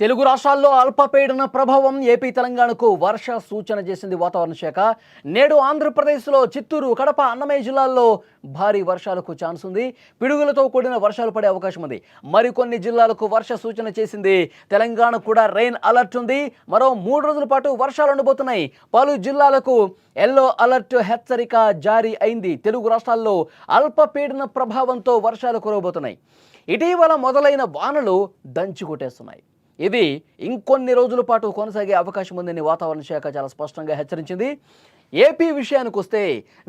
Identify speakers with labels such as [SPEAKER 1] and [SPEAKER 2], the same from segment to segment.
[SPEAKER 1] తెలుగు రాష్ట్రాల్లో అల్పపీడన ప్రభావం ఏపీ తెలంగాణకు వర్ష సూచన చేసింది వాతావరణ శాఖ. నేడు ఆంధ్రప్రదేశ్లో చిత్తూరు కడప అన్నమయ్య జిల్లాల్లో భారీ వర్షాలకు ఛాన్స్ ఉంది. పిడుగులతో కూడిన వర్షాలు పడే అవకాశం ఉంది. మరికొన్ని జిల్లాలకు వర్ష సూచన చేసింది తెలంగాణ కూడా. రెయిన్ అలర్ట్ ఉంది. మరో మూడు రోజుల పాటు వర్షాలు ఉండబోతున్నాయి. పలు జిల్లాలకు ఎల్లో అలర్ట్ హెచ్చరిక జారీ అయింది. తెలుగు రాష్ట్రాల్లో అల్పపీడన ప్రభావంతో వర్షాలు కురవబోతున్నాయి. ఇటీవల మొదలైన వానలు దంచి కొట్టేస్తున్నాయి ఇది ఇంకొన్ని రోజుల పాటు కొనసాగే అవకాశం ఉందని వాతావరణ శాఖ చాలా స్పష్టంగా హెచ్చరించింది. ఏపీ విషయానికి వస్తే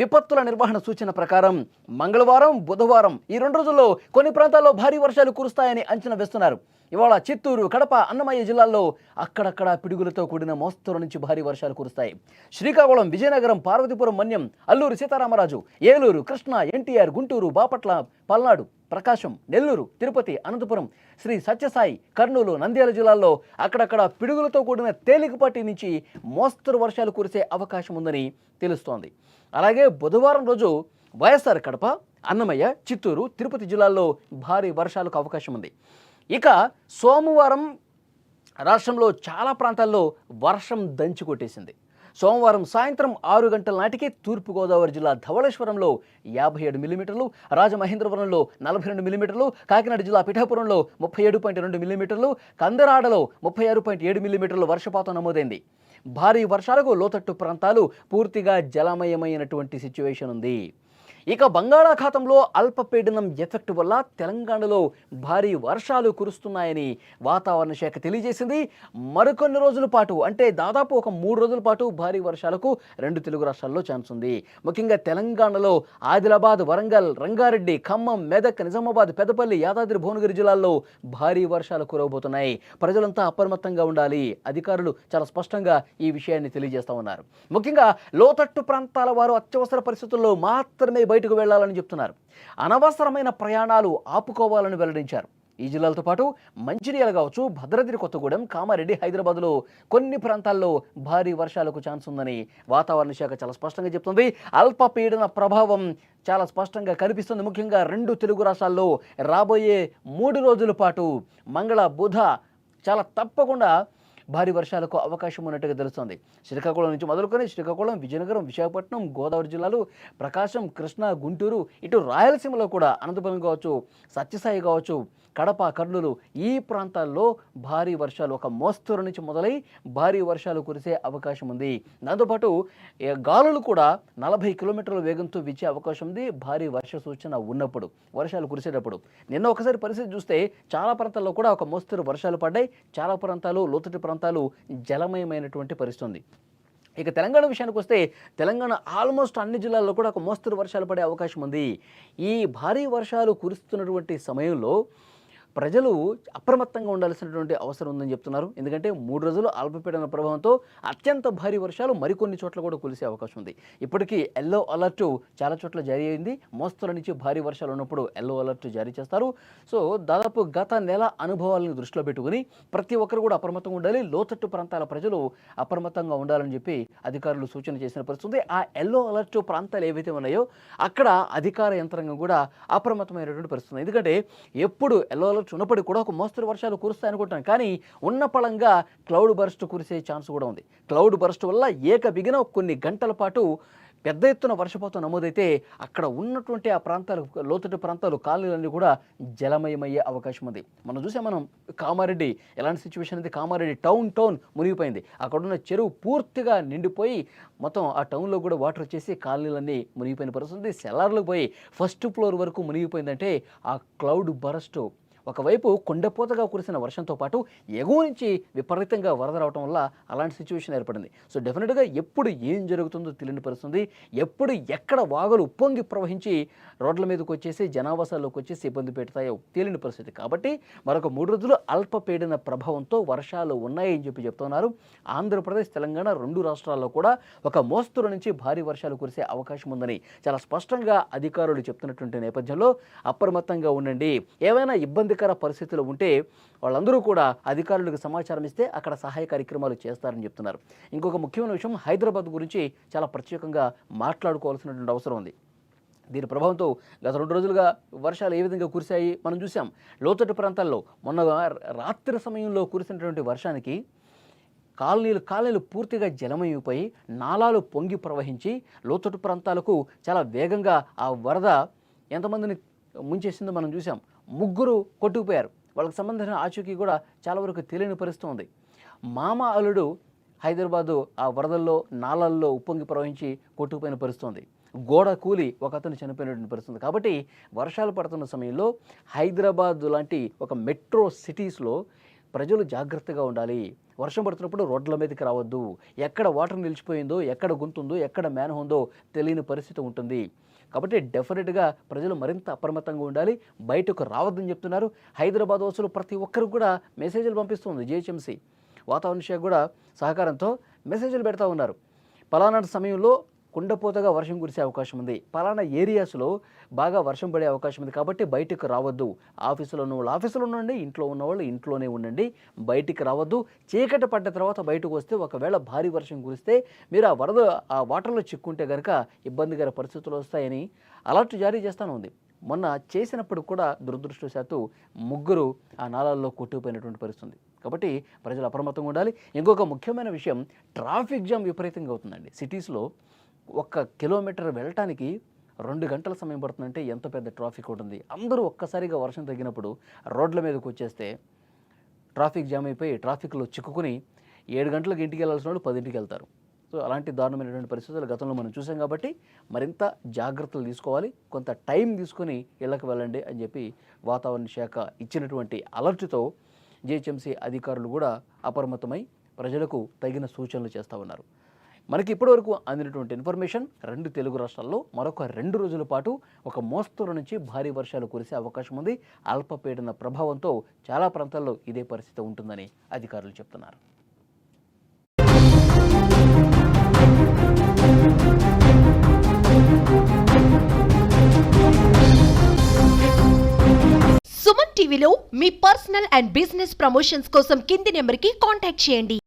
[SPEAKER 1] విపత్తుల నిర్వహణ సూచన ప్రకారం మంగళవారం బుధవారం ఈ రెండు రోజుల్లో కొన్ని ప్రాంతాల్లో భారీ వర్షాలు కురుస్తాయని అంచనా వేస్తున్నారు. ఇవాళ చిత్తూరు కడప అన్నమయ్య జిల్లాల్లో అక్కడక్కడ పిడుగులతో కూడిన మోస్తరు నుంచి భారీ వర్షాలు కురుస్తాయి. శ్రీకాకుళం విజయనగరం పార్వతీపురం మన్యం అల్లూరు సీతారామరాజు ఏలూరు కృష్ణా ఎన్టీఆర్ గుంటూరు బాపట్ల పల్నాడు ప్రకాశం నెల్లూరు తిరుపతి అనంతపురం శ్రీ సత్యసాయి కర్నూలు నంద్యాల జిల్లాల్లో అక్కడక్కడ పిడుగులతో కూడిన తేలికపాటి నుంచి మోస్తరు వర్షాలు కురిసే అవకాశం ఉందని తెలుస్తోంది. అలాగే బుధవారం రోజు వైఎస్ఆర్ కడప అన్నమయ్య చిత్తూరు తిరుపతి జిల్లాల్లో భారీ వర్షాలకు అవకాశం ఉంది. ఇక సోమవారం రాష్ట్రంలో చాలా ప్రాంతాల్లో వర్షం దంచి కొట్టేసింది. సోమవారం సాయంత్రం ఆరు గంటల నాటికి తూర్పుగోదావరి జిల్లా ధవళేశ్వరంలో యాభై ఏడు మిల్లీమీటర్లు రాజమహేంద్రవరంలో నలభై రెండు మిల్లీమీటర్లు కాకినాడ జిల్లా పిఠాపురంలో ముప్పై ఏడు పాయింట్ రెండు మిల్లీమీటర్లు కందరాడలో ముప్పై ఆరు పాయింట్ ఏడు మిల్లీమీటర్లు వర్షపాతం నమోదైంది. భారీ వర్షాలకు లోతట్టు ప్రాంతాలు పూర్తిగా జలమయమైనటువంటి సిచ్యువేషన్ ఉంది. ఇక బంగాళాఖాతంలో అల్పపీడనం ఎఫెక్ట్ వల్ల తెలంగాణలో భారీ వర్షాలు కురుస్తున్నాయని వాతావరణ శాఖ తెలియజేసింది. మరికొన్ని రోజుల పాటు అంటే దాదాపు ఒక మూడు రోజుల పాటు భారీ వర్షాలకు రెండు తెలుగు రాష్ట్రాల్లో ఛాన్స్ ఉంది. ముఖ్యంగా తెలంగాణలో ఆదిలాబాద్ వరంగల్ రంగారెడ్డి ఖమ్మం మెదక్ నిజామాబాద్ పెద్దపల్లి యాదాద్రి భువనగిరి జిల్లాల్లో భారీ వర్షాలు కురవబోతున్నాయి. ప్రజలంతా అప్రమత్తంగా ఉండాలి. అధికారులు చాలా స్పష్టంగా ఈ విషయాన్ని తెలియజేస్తా ఉన్నారు. ముఖ్యంగా లోతట్టు ప్రాంతాల వారు అత్యవసర పరిస్థితుల్లో మాత్రమే బయటకు వెళ్ళాలని చెప్తున్నారు. అనవసరమైన ప్రయాణాలు ఆపుకోవాలని వెల్లడించారు. ఈ జిల్లాలతో పాటు మంచిర్యాల కావచ్చు భద్రాద్రి కొత్తగూడెం కామారెడ్డి హైదరాబాద్లో కొన్ని ప్రాంతాల్లో భారీ వర్షాలకు ఛాన్స్ ఉందని వాతావరణ శాఖ చాలా స్పష్టంగా చెప్తుంది. అల్పపీడన ప్రభావం చాలా స్పష్టంగా కనిపిస్తుంది. ముఖ్యంగా రెండు తెలుగు రాష్ట్రాల్లో రాబోయే మూడు రోజుల పాటు మంగళ బుధ చాలా తప్పకుండా భారీ వర్షాలకు అవకాశం ఉన్నట్టుగా తెలుస్తోంది. శ్రీకాకుళం నుంచి మొదలుకొని శ్రీకాకుళం విజయనగరం విశాఖపట్నం గోదావరి జిల్లాలు ప్రకాశం కృష్ణా గుంటూరు ఇటు రాయలసీమలో కూడా అనంతపురం కావచ్చు సత్యసాయి కావచ్చు కడప కర్నూలు ఈ ప్రాంతాల్లో భారీ వర్షాలు ఒక మోస్తరు నుంచి మొదలై భారీ వర్షాలు కురిసే అవకాశం ఉంది. దాంతోపాటు గాలులు కూడా నలభై కిలోమీటర్ల వేగంతో వీచే అవకాశం ఉంది. భారీ వర్ష సూచన ఉన్నప్పుడు వర్షాలు కురిసేటప్పుడు. నిన్న ఒకసారి పరిస్థితి చూస్తే చాలా ప్రాంతాల్లో కూడా ఒక మోస్తరు వర్షాలు పడ్డాయి. చాలా ప్రాంతాలు లోతటి ప్రాంతాలు ప్రాంతాలు జలమయమైనటువంటి పరిస్థితి ఉంది ఇక తెలంగాణ విషయానికి వస్తే తెలంగాణ ఆల్మోస్ట్ అన్ని జిల్లాల్లో కూడా ఒక మోస్తరు వర్షాలు పడే అవకాశం ఉంది. ఈ భారీ వర్షాలు కురుస్తున్నటువంటి సమయంలో ప్రజలు అప్రమత్తంగా ఉండాల్సినటువంటి అవసరం ఉందని చెప్తున్నారు. ఎందుకంటే మూడు రోజులు అల్పపీడన ప్రభావంతో అత్యంత భారీ వర్షాలు మరికొన్ని చోట్ల కూడా కురిసే అవకాశం ఉంది. ఇప్పటికీ ఎల్లో అలర్ట్ చాలా చోట్ల జారీ అయింది. మోస్తరు నుంచి భారీ వర్షాలు ఉన్నప్పుడు ఎల్లో అలర్ట్ జారీ చేస్తారు. సో దాదాపు గత నెల అనుభవాలను దృష్టిలో పెట్టుకుని ప్రతి ఒక్కరు కూడా అప్రమత్తంగా ఉండాలి. లోతట్టు ప్రాంతాల ప్రజలు అప్రమత్తంగా ఉండాలని చెప్పి అధికారులు సూచన చేసిన పరిస్థితి ఆ ఎల్లో అలర్ట్ ప్రాంతాలు ఏవైతే ఉన్నాయో అక్కడ అధికార యంత్రాంగం కూడా అప్రమత్తమైనటువంటి పరిస్థితి ఎందుకంటే ఎప్పుడు ఎల్లో అలర్ట్ ఉన్నప్పటికీ కూడా ఒక మోస్తరు వర్షాలు కురుస్తాయి అనుకుంటాం కానీ ఉన్న పళంగా క్లౌడ్ బర్స్ట్ కురిసే ఛాన్స్ కూడా ఉంది. క్లౌడ్ బర్స్ట్ వల్ల ఏకబిగిన కొన్ని గంటల పాటు పెద్ద ఎత్తున వర్షపాతం నమోదైతే అక్కడ ఉన్నటువంటి ఆ ప్రాంతాలు లోతట్టు ప్రాంతాలు కాలనీలన్నీ కూడా జలమయమయ్యే అవకాశం ఉంది. మనం చూసే మనం కామారెడ్డి ఎలాంటి సిచ్యువేషన్ అయితే కామారెడ్డి టౌన్ టౌన్ మునిగిపోయింది. అక్కడ ఉన్న చెరువు పూర్తిగా నిండిపోయి మొత్తం ఆ టౌన్లో కూడా వాటర్ వచ్చేసి కాలనీలన్నీ మునిగిపోయిన పరిస్థితి ఉంది. సెల్లార్లకు పోయి ఫస్ట్ ఫ్లోర్ వరకు మునిగిపోయిందంటే ఆ క్లౌడ్ బరస్ట్ ఒకవైపు కొండపోతగా కురిసిన వర్షంతో పాటు ఎగువ నుంచి విపరీతంగా వరద రావడం వల్ల అలాంటి సిచ్యువేషన్ ఏర్పడింది. సో డెఫినెట్గా ఎప్పుడు ఏం జరుగుతుందో తెలియని పరుస్తుంది ఎప్పుడు ఎక్కడ వాగులు ఉప్పొంగి ప్రవహించి రోడ్ల మీదకి వచ్చేసి జనావాసాల్లోకి వచ్చేసి ఇబ్బంది పెడతాయో తెలియని పరిస్థితి. కాబట్టి మరొక మూడు రోజులు అల్పపీడన ప్రభావంతో వర్షాలు ఉన్నాయని చెప్పి చెప్తున్నారు. ఆంధ్రప్రదేశ్ తెలంగాణ రెండు రాష్ట్రాల్లో కూడా ఒక మోస్తరు నుంచి భారీ వర్షాలు కురిసే అవకాశం ఉందని చాలా స్పష్టంగా అధికారులు చెప్తున్నటువంటి నేపథ్యంలో అప్రమత్తంగా ఉండండి. ఏవైనా ఇబ్బందికర పరిస్థితులు ఉంటే వాళ్ళందరూ కూడా అధికారులకు సమాచారం ఇస్తే అక్కడ సహాయ కార్యక్రమాలు చేస్తారని చెప్తున్నారు. ఇంకొక ముఖ్యమైన విషయం హైదరాబాద్ గురించి చాలా ప్రత్యేకంగా మాట్లాడుకోవాల్సినటువంటి అవసరం ఉంది. దీని ప్రభావంతో గత రెండు రోజులుగా వర్షాలు ఏ విధంగా కురిశాయి మనం చూసాం లోతట్టు ప్రాంతాల్లో మొన్న రాత్రి సమయంలో కురిసినటువంటి వర్షానికి కాలనీలు కాలనీలు పూర్తిగా జలమయమైపోయి నాలాలు పొంగి ప్రవహించి లోతట్టు ప్రాంతాలకు చాలా వేగంగా ఆ వరద ఎంతమందిని ముంచేసిందో మనం చూసాం ముగ్గురు కొట్టుకుపోయారు. వాళ్ళకి సంబంధించిన ఆచూకీ కూడా చాలా వరకు తెలియని పరిస్థితి ఉంది. మామ అల్లుడు హైదరాబాదు ఆ వరదల్లో నాళల్లో ఉప్పొంగి ప్రవహించి కొట్టుకుపోయిన పరిస్థితి ఉంది. గోడ కూలి ఒక అతను చనిపోయినటువంటి పరిస్థితి కాబట్టి వర్షాలు పడుతున్న సమయంలో హైదరాబాద్ లాంటి ఒక మెట్రో సిటీస్లో ప్రజలు జాగ్రత్తగా ఉండాలి. వర్షం పడుతున్నప్పుడు రోడ్ల మీదకి రావద్దు. ఎక్కడ వాటర్ నిలిచిపోయిందో ఎక్కడ గుంతుందో ఎక్కడ మేన ఉందో తెలియని పరిస్థితి ఉంటుంది. కాబట్టి డెఫినెట్గా ప్రజలు మరింత అప్రమత్తంగా ఉండాలి బయటకు రావద్దని చెప్తున్నారు. హైదరాబాద్ వాసులు ప్రతి ఒక్కరికి కూడా మెసేజ్లు పంపిస్తుంది జిహెచ్ఎంసీ. వాతావరణ శాఖ కూడా సహకారంతో మెసేజ్లు పెడతా ఉన్నారు. పలానా సమయంలో కుండపోతగా వర్షం కురిసే అవకాశం ఉంది. పలానా ఏరియాస్లో బాగా వర్షం పడే అవకాశం ఉంది కాబట్టి బయటకు రావద్దు. ఆఫీసులో ఉన్న వాళ్ళు ఆఫీసులో ఉండండి ఇంట్లో ఉన్న వాళ్ళు ఇంట్లోనే ఉండండి బయటికి రావద్దు. చీకటి పడ్డ తర్వాత బయటకు వస్తే ఒకవేళ భారీ వర్షం కురిస్తే మీరు ఆ వరద ఆ వాటర్లో చిక్కుంటే కనుక ఇబ్బందికర పరిస్థితులు వస్తాయని అలర్ట్ జారీ చేస్తాను ఉంది. మొన్న చేసినప్పుడు కూడా దురదృష్టవశాత్తు ముగ్గురు ఆ నాళాల్లో కొట్టుకుపోయినటువంటి పరిస్థితుంది కాబట్టి ప్రజలు అప్రమత్తంగా ఉండాలి. ఇంకొక ముఖ్యమైన విషయం ట్రాఫిక్ జామ్ విపరీతంగా అవుతుందండి. సిటీస్లో ఒక్క కిలోమీటర్ వెళ్ళటానికి రెండు గంటల సమయం పడుతుందంటే ఎంత పెద్ద ట్రాఫిక్ ఉంటుంది. అందరూ ఒక్కసారిగా వర్షం తగ్గినప్పుడు రోడ్ల మీదకి వచ్చేస్తే ట్రాఫిక్ జామ్ అయిపోయి ట్రాఫిక్లో చిక్కుకుని ఏడు గంటలకు ఇంటికి వెళ్ళాల్సిన వాళ్ళు పదింటికి వెళ్తారు. సో అలాంటి దారుణమైనటువంటి పరిస్థితులు గతంలో మనం చూసాం కాబట్టి మరింత జాగ్రత్తలు తీసుకోవాలి. కొంత టైం తీసుకొని ఇళ్ళకి వెళ్ళండి అని చెప్పి వాతావరణ శాఖ ఇచ్చినటువంటి అలర్ట్తో జిహెచ్ఎంసీ అధికారులు కూడా అప్రమత్తమై ప్రజలకు తగిన సూచనలు చేస్తూ ఉన్నారు. మనకి ఇప్పటివరకు అందినటువంటి ఇన్ఫర్మేషన్ రెండు తెలుగు రాష్ట్రాల్లో మరొక రెండు రోజుల పాటు ఒక మోస్తరు నుంచి భారీ వర్షాలు కురిసే అవకాశం ఉంది. అల్పపీడన ప్రభావంతో చాలా ప్రాంతాల్లో ఇదే పరిస్థితి ఉంటుందని అధికారులు చెప్తున్నారు.
[SPEAKER 2] సుమన్ టీవీలో మీ పర్సనల్ అండ్ బిజినెస్ ప్రమోషన్స్ కోసం కింది నెంబర్కి కాంటాక్ట్ చేయండి.